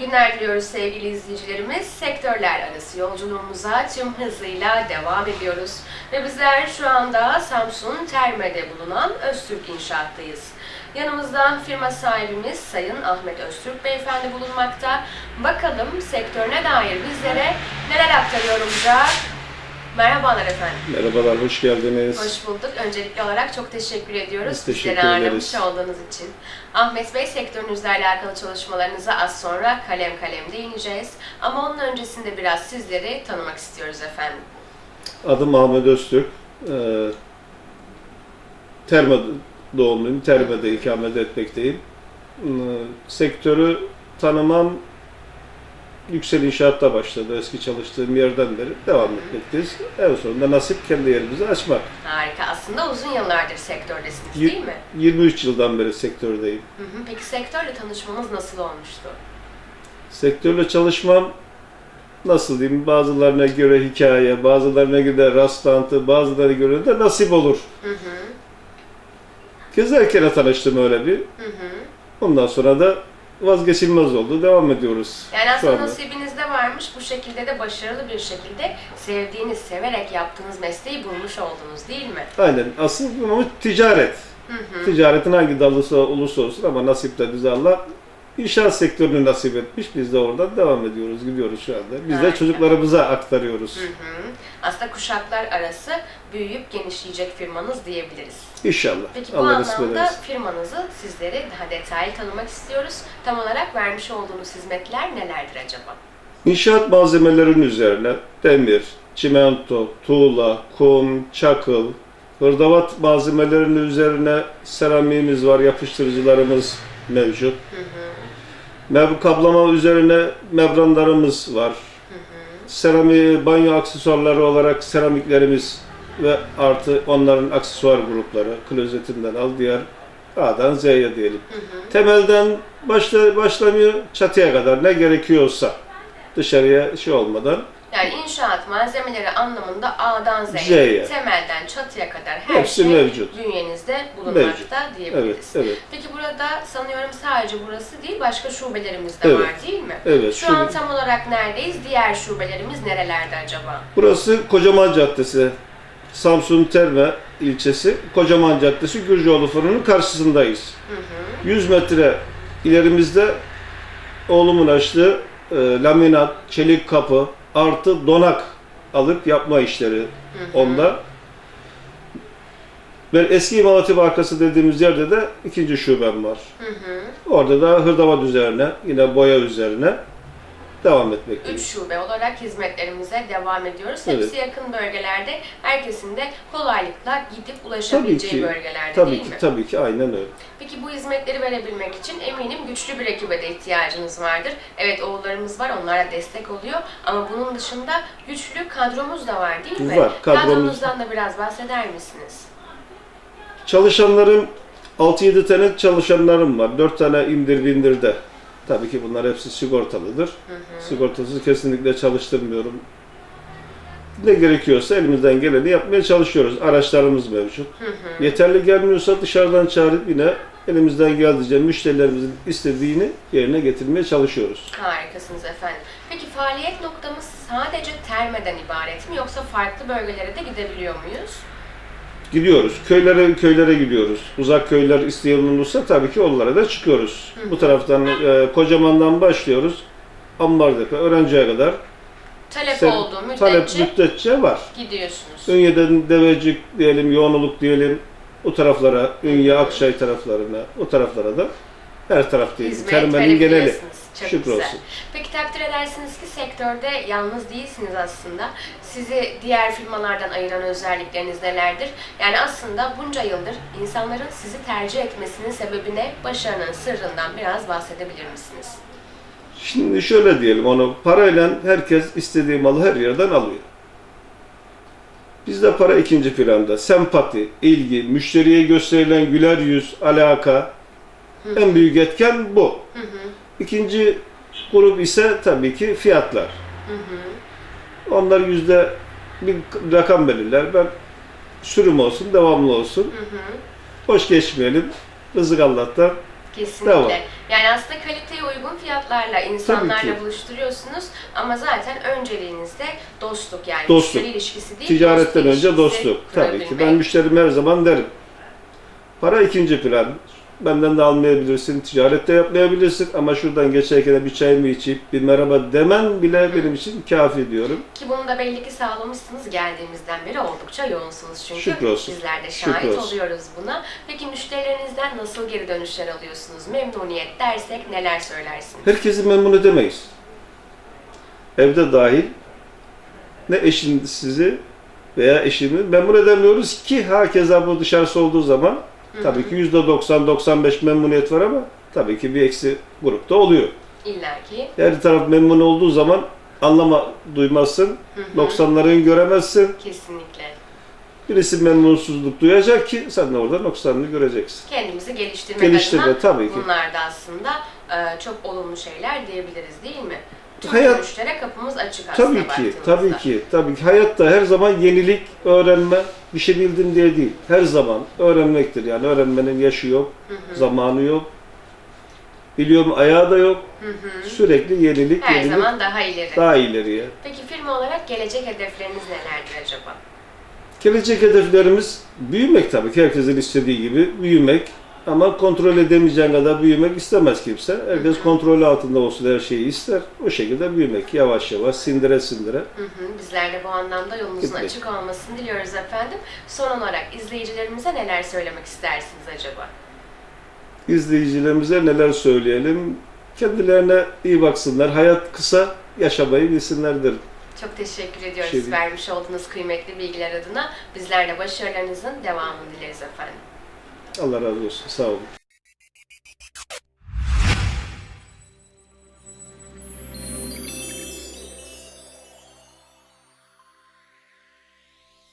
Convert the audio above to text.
günler diliyoruz sevgili izleyicilerimiz. Sektörler arası yolculuğumuza tüm hızıyla devam ediyoruz. Ve bizler şu anda Samsun Terme'de bulunan Öztürk İnşaat'tayız. Yanımızda firma sahibimiz Sayın Ahmet Öztürk Beyefendi bulunmakta. Bakalım sektörüne dair bizlere neler aktarıyor olacak. Merhabalar efendim. Merhabalar, hoş geldiniz. Hoş bulduk. Öncelikli olarak çok teşekkür ediyoruz. Biz teşekkür bizleri ağırlamış ederiz. olduğunuz için. Ahmet Bey sektörünüzle alakalı çalışmalarınıza az sonra kalem kalem değineceğiz. Ama onun öncesinde biraz sizleri tanımak istiyoruz efendim. Adım Ahmet Öztürk. Ee, Terme doğumluyum, Terme'de ikamet etmekteyim. Ee, Sektörü tanımam Yüksel İnşaat'ta başladı. Eski çalıştığım yerden beri devam etmekteyiz. En sonunda nasip kendi yerimizi açmak. Harika. Aslında uzun yıllardır sektördesiniz Y- değil mi? 23 yıldan beri sektördeyim. Hı hı. Peki sektörle tanışmanız nasıl olmuştu? Sektörle çalışmam nasıl diyeyim bazılarına göre hikaye, bazılarına göre rastlantı, bazılarına göre de nasip olur. Hı hı. Gezerken tanıştım öyle bir. Hı hı. Ondan sonra da vazgeçilmez oldu. Devam ediyoruz. Yani aslında anda. nasibinizde varmış. Bu şekilde de başarılı bir şekilde sevdiğiniz, severek yaptığınız mesleği bulmuş oldunuz değil mi? Aynen. Asıl ama ticaret. Hı hı. Ticaretin hangi dalısı olursa olsun ama nasipte bize Allah inşaat sektörünü nasip etmiş. Biz de oradan devam ediyoruz, gidiyoruz şu anda. Biz Harika. de çocuklarımıza aktarıyoruz. Hı hı. Aslında kuşaklar arası büyüyüp genişleyecek firmanız diyebiliriz. İnşallah. Peki bu Allah anlamda firmanızı sizlere daha detaylı tanımak istiyoruz. Tam olarak vermiş olduğunuz hizmetler nelerdir acaba? İnşaat malzemelerinin üzerine demir, çimento, tuğla, kum, çakıl, hırdavat malzemelerinin üzerine seramiğimiz var, yapıştırıcılarımız mevcut. Hı hı. Meb kaplama üzerine membranlarımız var. Hı hı. Serami, banyo aksesuarları olarak seramiklerimiz ve artı onların aksesuar grupları klozetinden al diğer A'dan Z'ye diyelim. Hı hı. Temelden başla, başlamıyor çatıya kadar ne gerekiyorsa dışarıya şey olmadan Yani inşaat malzemeleri anlamında A'dan Z'ye, Z'ye. temelden çatıya kadar her Hepsi şey mevcut. bünyenizde Mevcut. bulunmakta evet diyebiliriz. evet Peki burada sanıyorum sadece burası değil, başka şubelerimiz de Evet. var değil mi? evet Şu şu an tam olarak neredeyiz? Diğer şubelerimiz nerelerde acaba? burası Kocaman Caddesi Samsun Terme ilçesi Kocaman Caddesi Gürcüoğlu Fırını'nın karşısındayız. Hı hı. 100 metre ilerimizde oğlumun açtığı e, laminat, çelik kapı artı donak alıp yapma işleri Hı hı. onda. Ben eski İmam Hatip arkası dediğimiz yerde de ikinci şubem var. Hı hı. Orada da hırdavat üzerine, yine boya üzerine devam etmekteyiz. Üç şube olarak hizmetlerimize devam ediyoruz. Evet. Hepsi yakın bölgelerde, herkesin de kolaylıkla gidip ulaşabileceği Tabii ki, bölgelerde Tabii değil ki, mi? tabii ki aynen öyle. Peki bu hizmetleri verebilmek için eminim güçlü bir ekibe de ihtiyacınız vardır. Evet oğullarımız var, onlara destek oluyor. Ama bunun dışında güçlü kadromuz da var değil mi? Var, kadromuz- Kadronuzdan da biraz bahseder misiniz? Çalışanlarım 6-7 tane çalışanlarım var. 4 tane indir bindirde. Tabii ki bunlar hepsi sigortalıdır. Hı hı. Sigortasız kesinlikle çalıştırmıyorum. Ne gerekiyorsa elimizden geleni yapmaya çalışıyoruz. Araçlarımız mevcut. Hı hı. Yeterli gelmiyorsa dışarıdan çağırıp yine elimizden geldiğince müşterilerimizin istediğini yerine getirmeye çalışıyoruz. Harikasınız efendim. Peki faaliyet noktamız sadece termeden ibaret mi yoksa farklı bölgelere de gidebiliyor muyuz? Gidiyoruz. Köylere köylere gidiyoruz. Uzak köyler isteyen olursa tabii ki onlara da çıkıyoruz. Hı. Bu taraftan e, Kocaman'dan başlıyoruz. Ambardepe, öğrenciye kadar Talep Sen- olduğu müddetçe talep müddetçe var. gidiyorsunuz. Ünye'den Devecik diyelim, Yoğunluk diyelim, o taraflara, Ünye, Akçay taraflarına, o taraflara da her taraf değil. Hizmet Termenin geneli. Çok Şükür güzel. olsun. Peki takdir edersiniz ki sektörde yalnız değilsiniz aslında. Sizi diğer firmalardan ayıran özellikleriniz nelerdir? Yani aslında bunca yıldır insanların sizi tercih etmesinin sebebine, başarının sırrından biraz bahsedebilir misiniz? Şimdi şöyle diyelim onu, parayla herkes istediği malı her yerden alıyor. Bizde para ikinci planda. Sempati, ilgi, müşteriye gösterilen güler yüz, alaka Hı. en büyük etken bu. Hı hı, İkinci grup ise tabii ki fiyatlar. hı hı, Onlar yüzde bir rakam belirler. Ben sürüm olsun, devamlı olsun. hı hı. Hoş geçmeyelim. Rızık Allah'tan. Kesinlikle. Devam. Yani aslında kaliteye uygun fiyatlarla insanlarla buluşturuyorsunuz ama zaten önceliğinizde dostluk yani Dostluk. müşteri ilişkisi değil. Ticaretten önce dostluk. Tabii ki. Ben müşterime her zaman derim. Para ikinci plan. Benden de almayabilirsin, ticarette yapmayabilirsin ama şuradan geçerken bir çay mı içip bir merhaba demen bile benim için kafi diyorum. Ki bunu da belli ki sağlamışsınız geldiğimizden beri oldukça yoğunsunuz çünkü. Şükür olsun. Bizler de Şükür şahit olsun. oluyoruz buna. Peki müşterilerinizden nasıl geri dönüşler alıyorsunuz? Memnuniyet dersek neler söylersiniz? Herkesi memnun edemeyiz. Evde dahil ne eşin sizi veya eşimi memnun edemiyoruz ki hakeza bu dışarısı olduğu zaman tabii ki %90-95 memnuniyet var ama tabii ki bir eksi grupta oluyor. İlla ki. Her taraf memnun olduğu zaman anlama duymazsın, noksanlarını göremezsin. Kesinlikle. Birisi memnunsuzluk duyacak ki sen de orada noksanını göreceksin. Kendimizi geliştirmek Geliştirme, adına tabii ki. bunlar da aslında e, çok olumlu şeyler diyebiliriz değil mi? Tüm Hayat- dönüşlere kapımız açık aslında Tabii ki, tabii ki, tabii ki. Hayatta her zaman yenilik, öğrenme, bir şey bildim diye değil. Her zaman öğrenmektir. Yani öğrenmenin yaşı yok, zamanı yok. Biliyorum ayağı da yok. Sürekli yenilik, Her yenilik zaman daha ileri. daha ileriye. Peki firma olarak gelecek hedefleriniz nelerdir acaba? Gelecek hedeflerimiz büyümek tabii ki. Herkesin istediği gibi büyümek. Ama kontrol edemeyeceğin kadar büyümek istemez kimse. Herkes kontrol altında olsun her şeyi ister. O şekilde büyümek. Yavaş yavaş, sindire sindire. Hı hı, Bizler de bu anlamda yolunuzun Gitmek. açık olmasını diliyoruz efendim. Son olarak izleyicilerimize neler söylemek istersiniz acaba? İzleyicilerimize neler söyleyelim? Kendilerine iyi baksınlar. Hayat kısa, yaşamayı bilsinler derim. Çok teşekkür ediyoruz Şey vermiş olduğunuz kıymetli bilgiler adına. Bizler de başarılarınızın devamını dileriz efendim. Allah razı olsun. Sağ olun.